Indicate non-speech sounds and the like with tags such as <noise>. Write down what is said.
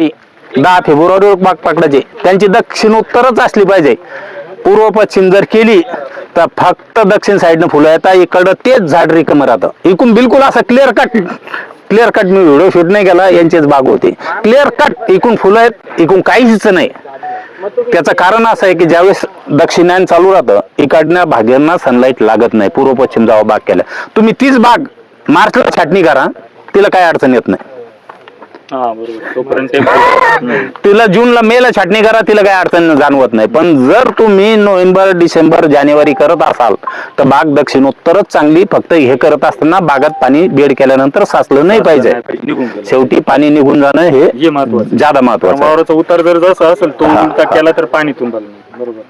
दहा फेब्रुवारीवर बाग पकडायचे. त्यांची दक्षिण उत्तरच असली पाहिजे. पूर्व पश्चिम जर केली तर फक्त दक्षिण साईडनं फुलं येतात इकडं तेच झाड रिकम राहतं. इकून बिलकुल असं क्लिअर कट क्लिअर कट मी व्हिडिओ शूट नाही केला यांचेच बाग होते. क्लिअर कट इकून फुलं आहेत इकून काहीच नाही. त्याचं कारण असं आहे की ज्यावेळेस दक्षिणायन चालू राहतं इकडनं भाग्यांना सनलाईट लागत नाही. पूर्व पश्चिम जावं बाग केल्या तुम्ही तीच बाग मार्चला छाटणी करा तिला काही अडचण येत नाही. हा बरोबर. तोपर्यंत ते- <laughs> तिला जूनला मेला छाटणी करा तिला काही अडचण जाणवत नाही. पण जर तुम्ही नोव्हेंबर डिसेंबर जानेवारी करत असाल तर बाग दक्षिण उत्तरच चांगली फक्त हे करत असताना बागात पाणी बेड केल्यानंतर साचलं नाही पाहिजे. निघून गेलं. शेवटी पाणी निघून जाणं हे हे महत्वाचं ज्यादा महत्वाचं आहे. वावराचा उतार जर जसा असेल तो हा, उलटा हा. केला तर पाणी तुंबल नाही. बरोबर.